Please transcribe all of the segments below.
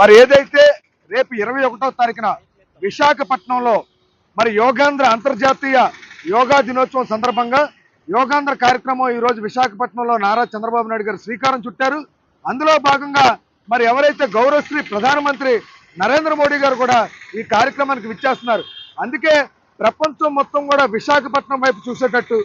మరి ఏదైతే రేపు ఇరవై ఒకటో తారీఖున విశాఖపట్నంలో మరి యోగాంధ్ర అంతర్జాతీయ యోగా దినోత్సవం సందర్భంగా యోగాంధ్ర కార్యక్రమం ఈరోజు విశాఖపట్నంలో నారా చంద్రబాబు నాయుడు గారు శ్రీకారం చుట్టారు. అందులో భాగంగా మరి ఎవరైతే గౌరవశ్రీ ప్రధానమంత్రి నరేంద్ర మోడీ గారు కూడా ఈ కార్యక్రమానికి విచ్చేస్తున్నారు. అందుకే ప్రపంచం మొత్తం కూడా విశాఖపట్నం వైపు చూసేటట్టు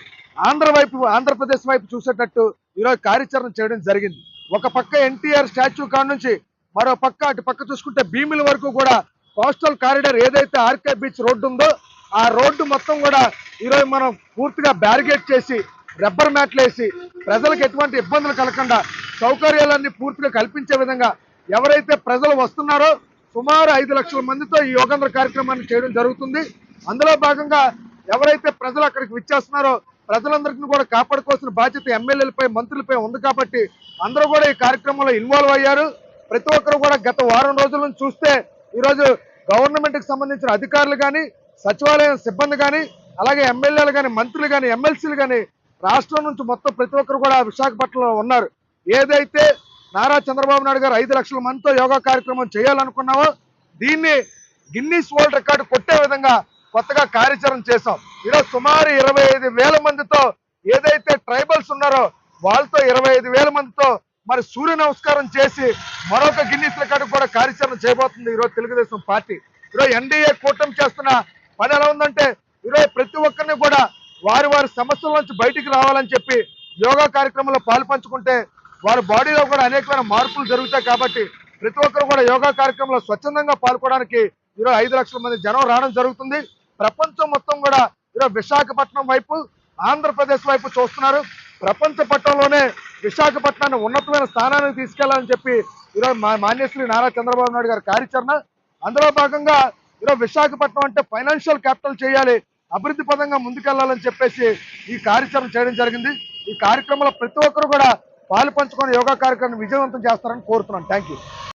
ఆంధ్ర వైపు ఆంధ్రప్రదేశ్ వైపు చూసేటట్టు ఈరోజు కార్యాచరణ చేయడం జరిగింది. ఒక పక్క ఎన్టీఆర్ స్టాచ్యూ కాడ నుంచి మరో పక్క అటు పక్క చూసుకుంటే భీమిల వరకు కూడా కోస్టల్ కారిడార్ ఏదైతే ఆర్కే బీచ్ రోడ్డు ఉందో ఆ రోడ్డు మొత్తం కూడా ఈరోజు మనం పూర్తిగా బ్యారిగేట్ చేసి రబ్బర్ మ్యాట్లు వేసి ప్రజలకు ఎటువంటి ఇబ్బందులు కలగకుండా సౌకర్యాలన్నీ పూర్తిగా కల్పించే విధంగా ఎవరైతే ప్రజలు వస్తున్నారో సుమారు ఐదు లక్షల మందితో ఈ యోగేంద్ర కార్యక్రమాన్ని చేయడం జరుగుతుంది. అందులో భాగంగా ఎవరైతే ప్రజలు అక్కడికి విచ్చేస్తున్నారో ప్రజలందరికీ కూడా కాపాడుకోవాల్సిన బాధ్యత ఎమ్మెల్యేలపై మంత్రులపై ఉంది కాబట్టి అందరూ కూడా ఈ కార్యక్రమంలో ఇన్వాల్వ్ అయ్యారు. ప్రతి ఒక్కరు కూడా గత వారం రోజుల నుంచి చూస్తే ఈరోజు గవర్నమెంట్కి సంబంధించిన అధికారులు కానీ సచివాలయం సిబ్బంది కానీ అలాగే ఎమ్మెల్యేలు కానీ మంత్రులు కానీ ఎమ్మెల్సీలు కానీ రాష్ట్రం నుంచి మొత్తం ప్రతి ఒక్కరు కూడా విశాఖపట్నంలో ఉన్నారు. ఏదైతే నారా చంద్రబాబు నాయుడు గారు ఐదు లక్షల మందితో యోగా కార్యక్రమం చేయాలనుకున్నామో దీన్ని గిన్నీస్ వరల్డ్ రికార్డు కొట్టే విధంగా కొత్తగా కార్యాచరణ చేశాం. ఈరోజు సుమారు ఇరవై ఐదు వేల మందితో ఏదైతే ట్రైబల్స్ ఉన్నారో వాళ్ళతో ఇరవై ఐదు వేల మందితో మరి సూర్య నమస్కారం చేసి మరొక గిన్నీస్ రికార్డు కూడా కార్యాచరణ చేయబోతుంది ఈరోజు తెలుగుదేశం పార్టీ. ఈరోజు ఎన్డీఏ కూటమి చేస్తున్న పని ఎలా ఉందంటే ఈరోజు ప్రతి ఒక్కరిని కూడా వారి వారి సమస్యల నుంచి బయటికి రావాలని చెప్పి యోగా కార్యక్రమంలో పాల్పంచుకుంటే వారి బాడీలో కూడా అనేకమైన మార్పులు జరుగుతాయి కాబట్టి ప్రతి ఒక్కరు కూడా యోగా కార్యక్రమంలో స్వచ్ఛందంగా పాల్గొనడానికి ఈరోజు ఐదు లక్షల మంది జనం రావడం జరుగుతుంది. ప్రపంచం మొత్తం కూడా ఈరోజు విశాఖపట్నం వైపు ఆంధ్రప్రదేశ్ వైపు చూస్తున్నారు. ప్రపంచ పట్టంలోనే విశాఖపట్నాన్ని ఉన్నతమైన స్థానానికి తీసుకెళ్ళాలని చెప్పి ఈరోజు మా మాన్యశ్రీ నారా చంద్రబాబు నాయుడు గారి కార్యాచరణ. అందులో భాగంగా ఈరోజు విశాఖపట్నం అంటే ఫైనాన్షియల్ క్యాపిటల్ చేయాలి అభివృద్ధి పదంగా ముందుకెళ్ళాలని చెప్పేసి ఈ కార్యాచరణ చేయడం జరిగింది. ఈ కార్యక్రమంలో ప్రతి ఒక్కరు కూడా పాలు పంచుకొని యోగా కార్యక్రమం విజయవంతం చేస్తారని కోరుతున్నాను. Thank you